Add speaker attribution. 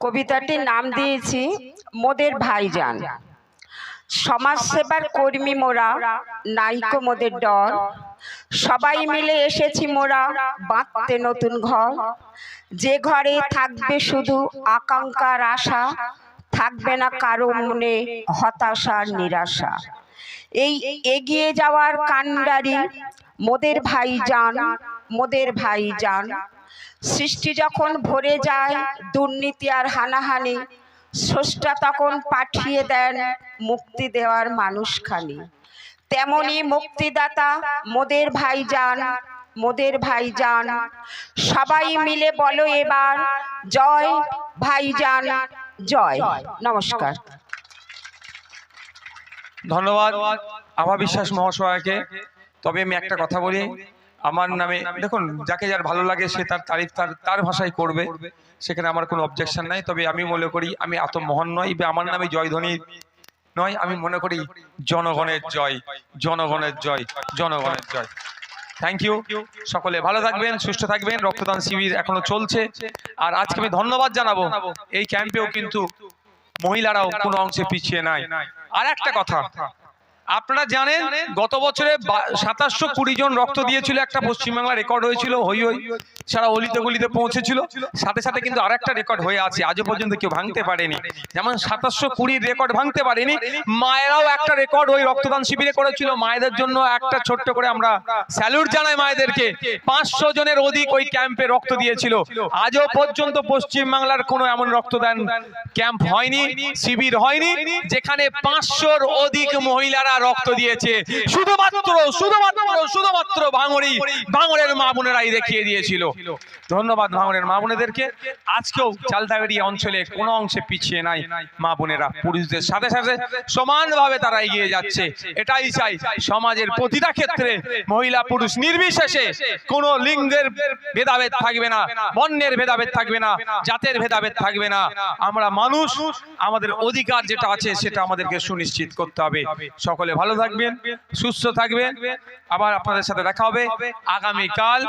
Speaker 1: কবিতাটির নাম দিয়েছি মোদের ভাইজান। সমাজ সেবার কর্মী মোরা নাইকো মোদের ডর। সবাই মিলে এসেছি মোরা বাঁধতে নতুন ঘর। যে ঘরে থাকবে শুধু আকাঙ্ক্ষার আশা থাকবে না কারও মনে হতাশার নিরাশা। এই এগিয়ে যাওয়ার কান্ডারি মোদের ভাই যান মোদের ভাই যান সৃষ্টি যখন ভরে যায়, দুর্নীতি আর হানাহানি, স্রষ্টা তখন পাঠিয়ে দেন মুক্তি দেওয়ার মানুষখানি। তেমনি মুক্তিদাতা মোদের ভাই যান মোদের ভাই যান সবাই মিলে বলো এবার, জয় ভাই যান জয়। নমস্কার।
Speaker 2: ধন্যবাদ আভা বিশ্বাস মহাশয়কে। তবে আমি একটা কথা বলি। আমার নামে দেখুন যাকে যার ভালো লাগে সে তার তারিফ তার তার ভাষায় করবে। সেখানে আমার কোনো অবজেকশন নাই। তবে আমি মনে করি আমি এত মহান নয় বা আমার নামে জয়ধ্বনি নয় আমি মনে করি জনগণের জয় জনগণের জয় জনগণের জয়। থ্যাংক ইউ সকলে ভালো থাকবেন সুস্থ থাকবেন। রক্তদান শিবির এখনও চলছে। আর আজকে আমি ধন্যবাদ জানাব এই ক্যাম্পেও কিন্তু মহিলারাও কোনো অংশে পিছিয়ে নাই। আর একটা কথা আপনারা জানেন, গত বছরে সাতাশশো কুড়ি জন রক্ত দিয়েছিল একটা পশ্চিমবাংলা রেকর্ড হয়েছিল, হই হই, সারা অলিতে গলিতে পৌঁছেছিল। সাথে সাথে কিন্তু আর একটা রেকর্ড হয়ে আছে, আজও পর্যন্ত কেউ ভাঙতে পারেনি। যেমন সাতাশশো কুড়ির রেকর্ড ভাঙতে পারেনি, মায়েরাও একটা রেকর্ড ওই রক্তদান শিবিরে করেছিল। মায়েদের জন্য একটা ছোট্ট করে আমরা স্যালুট জানাই মায়েদেরকে, পাঁচশো জনের অধিক ওই ক্যাম্পে রক্ত দিয়েছিল। আজও পর্যন্ত পশ্চিমবাংলার কোনো এমন রক্তদান ক্যাম্প হয়নি, শিবির হয়নি, যেখানে পাঁচশোর অধিক মহিলারা রক্ত দিয়েছে। শুধুমাত্র শুধুমাত্র শুধুমাত্র ভাঙড়ি, ভাঙড়ের মা বোনেরাই দেখিয়ে দিয়েছিল। ধন্যবাদ ভাঙড়ের মা বোনেদেরকে। আজকেও চালতাগাড়ি অঞ্চলে কোনো অংশে পিছিয়ে নাই মা বোনেরা। পুরুষদের সাথে সাথে সমানভাবে তারা এগিয়ে যাচ্ছে। এটাই চাই সমাজের প্রতিটা ক্ষেত্রে মহিলা, পুরুষ নির্বিশেষে কোনো লিঙ্গের ভেদাভেদ থাকবে না, বর্ণের ভেদাভেদ থাকবে না, জাতের ভেদাভেদ থাকবে না। আমরা মানুষ, আমাদের অধিকার যেটা আছে সেটা আমাদেরকে সুনিশ্চিত করতে হবে। সকলে ভালো থাকবেন সুস্থ থাকবেন। আবার আপনাদের সাথে দেখা হবে। আগামীকাল